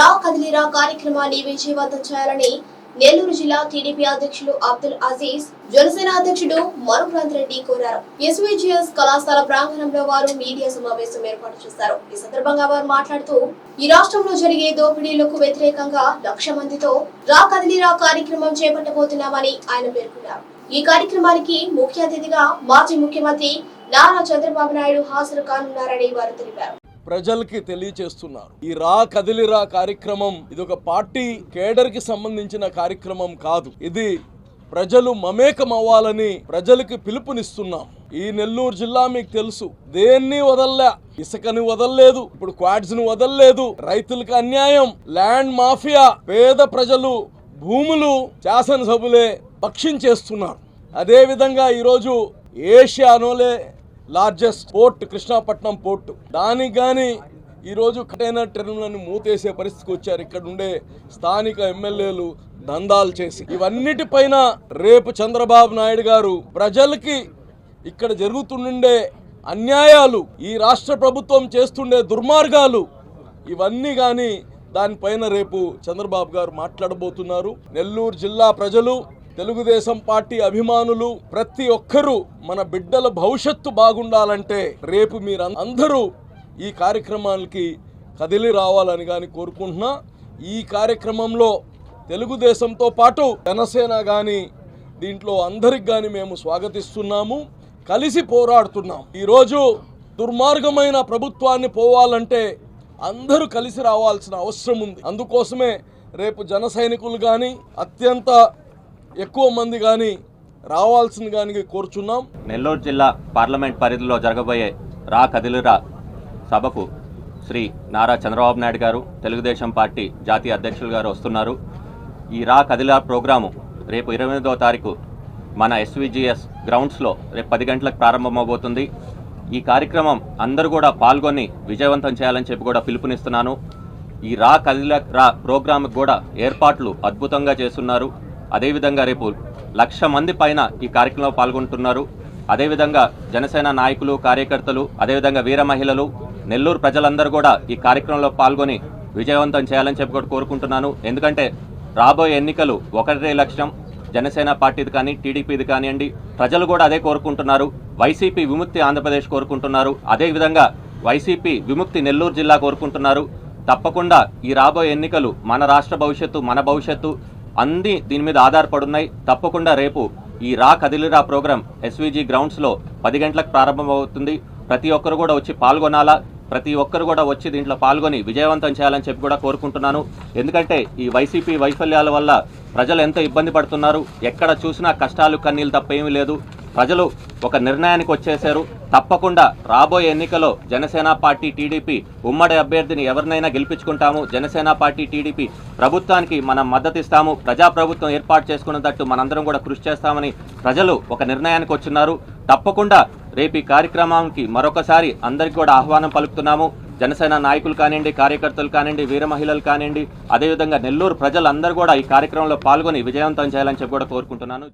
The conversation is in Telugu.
రా కదిలిరా కార్యక్రమాన్ని విజయవంతం చేయాలని నెల్లూరు జిల్లా టీడీపీ అధ్యక్షులు అబ్దుల్ అజీజ్ జనసేన అధ్యక్షుడు మనుప్రాంత్ రెడ్డి కోరారు. ఎస్వీజీఎస్ కళాశాల ప్రాంగణంలో వారు మీడియా సమావేశం ఏర్పాటు చేశారు. ఈ సందర్భంగా వారు మాట్లాడుతూ ఈ రాష్ట్రంలో జరిగే దోపిడీలకు వ్యతిరేకంగా లక్ష మందితో రా కదిలిరా కార్యక్రమం చేపట్టబోతున్నామని ఆయన పేర్కొన్నారు. ఈ కార్యక్రమానికి ముఖ్య అతిథిగా మాజీ ముఖ్యమంత్రి నారా చంద్రబాబు నాయుడు హాజరు కానున్నారని వారు తెలిపారు. ప్రజలకి తెలియచేస్తున్నారు. ఈ రా కదిలిరా కార్యక్రమం ఇది ఒక పార్టీ కేడర్కి సంబంధించిన కార్యక్రమం కాదు. ఇది ప్రజలు మమేకం అవ్వాలని ప్రజలకి పిలుపునిస్తున్నాం. ఈ నెల్లూరు జిల్లా మీకు తెలుసు. దేన్ని వదల్లా? ఇసుకని వదల్లేదు. ఇప్పుడు క్వాడ్స్ను వదల్లేదు. రైతులకు అన్యాయం. Land mafia. పేద ప్రజలు భూములు శాసనసభలే భక్షించేస్తున్నారు. అదేవిధంగా ఈరోజు ఏషియానోలే లార్జెస్ట్ పోర్ట్ కృష్ణాపట్నం పోర్టు. దానికి కానీ ఈరోజు కంటైనర్ టెర్మినల్ని మూతేసే పరిస్థితికి వచ్చారు. ఇక్కడ ఉండే స్థానిక ఎమ్మెల్యేలు దందాలు చేసి. ఇవన్నిటిపైన రేపు చంద్రబాబు నాయుడు గారు ప్రజలకి ఇక్కడ జరుగుతుండే అన్యాయాలు ఈ రాష్ట్ర ప్రభుత్వం చేస్తుండే దుర్మార్గాలు ఇవన్నీ కానీ దానిపైన రేపు చంద్రబాబు గారు మాట్లాడబోతున్నారు. నెల్లూరు జిల్లా ప్రజలు తెలుగుదేశం పార్టీ అభిమానులు ప్రతి ఒక్కరూ మన బిడ్డల భవిష్యత్తు బాగుండాలంటే రేపు మీరు అందరూ ఈ కార్యక్రమానికి కదిలి రావాలని కానీ కోరుకుంటున్నా. ఈ కార్యక్రమంలో తెలుగుదేశంతో పాటు జనసేన కానీ దీంట్లో అందరికి కానీ మేము స్వాగతిస్తున్నాము. కలిసి పోరాడుతున్నాం. ఈరోజు దుర్మార్గమైన ప్రభుత్వాన్ని పోవాలంటే అందరూ కలిసి రావాల్సిన అవసరం ఉంది. అందుకోసమే రేపు జన సైనికులు కానీ అత్యంత ఎక్కువ మంది కానీ రావాల్సింది కానీ కోరుచున్నాం. నెల్లూరు జిల్లా పార్లమెంట్ పరిధిలో జరగబోయే రా కదిలిరా సభకు శ్రీ నారా చంద్రబాబు నాయుడు గారు తెలుగుదేశం పార్టీ జాతీయ అధ్యక్షులు గారు వస్తున్నారు. ఈ రా కదిలిరా ప్రోగ్రాము రేపు ఇరవై ఎనిమిదవ తారీఖు మన ఎస్విజిఎస్ గ్రౌండ్స్లో రేపు పది గంటలకు ప్రారంభమవబోతుంది. ఈ కార్యక్రమం అందరూ కూడా పాల్గొని విజయవంతం చేయాలని చెప్పి కూడా పిలుపునిస్తున్నాను. ఈ రా కదిల రా ప్రోగ్రామ్కి కూడా ఏర్పాట్లు అద్భుతంగా చేస్తున్నారు. అదేవిధంగా రేపు లక్ష మంది పైన ఈ కార్యక్రమంలో పాల్గొంటున్నారు. అదేవిధంగా జనసేన నాయకులు కార్యకర్తలు అదేవిధంగా వీర మహిళలు నెల్లూరు ప్రజలందరూ కూడా ఈ కార్యక్రమంలో పాల్గొని విజయవంతం చేయాలని చెప్పి కూడా కోరుకుంటున్నాను. ఎందుకంటే రాబోయే ఎన్నికలు ఒకటే లక్ష్యం జనసేన పార్టీది కానీ టీడీపీది కానివ్వండి ప్రజలు కూడా అదే కోరుకుంటున్నారు. వైసీపీ విముక్తి ఆంధ్రప్రదేశ్ కోరుకుంటున్నారు. అదేవిధంగా వైసీపీ విముక్తి నెల్లూరు జిల్లా కోరుకుంటున్నారు. తప్పకుండా ఈ రాబోయే ఎన్నికలు మన రాష్ట్ర భవిష్యత్తు మన భవిష్యత్తు అన్నీ దీని మీద ఆధారపడున్నాయి. తప్పకుండా రేపు ఈ రా కదిలిరా ప్రోగ్రాం ఎస్విజి గ్రౌండ్స్లో పది గంటలకు ప్రారంభమవుతుంది. ప్రతి ఒక్కరు కూడా వచ్చి పాల్గొనాలా? ప్రతి ఒక్కరు కూడా వచ్చి దీంట్లో పాల్గొని విజయవంతం చేయాలని చెప్పి కూడా కోరుకుంటున్నాను. ఎందుకంటే ఈ వైసీపీ వైఫల్యాల వల్ల ప్రజలు ఎంతో ఇబ్బంది పడుతున్నారు? ఎక్కడ చూసినా కష్టాలు కన్నీళ్ళు తప్ప ఏమీ లేదు. ప్రజలు ఒక నిర్ణయానికి వచ్చేశారు. తప్పకుండా రాబోయే ఎన్నికలో జనసేన పార్టీ టీడీపీ ఉమ్మడి అభ్యర్థిని ఎవరినైనా గెలిపించుకుంటాము. జనసేన పార్టీ టీడీపీ ప్రభుత్వానికి మనం మద్దతిస్తాము. ప్రజాప్రభుత్వం ఏర్పాటు చేసుకున్నట్టు మనందరం కూడా కృషి చేస్తామని ప్రజలు ఒక నిర్ణయానికి వచ్చిన్నారు. తప్పకుండా రేపు ఈ కార్యక్రమానికి మరొకసారి అందరికీ కూడా ఆహ్వానం పలుకుతున్నాము. జనసేన నాయకులు కానివ్వండి కార్యకర్తలు కానివ్వండి వీర మహిళలు కానివ్వండి అదేవిధంగా నెల్లూరు ప్రజలందరూ కూడా ఈ కార్యక్రమంలో పాల్గొని విజయవంతం చేయాలని చెప్పి కూడా కోరుకుంటున్నాను.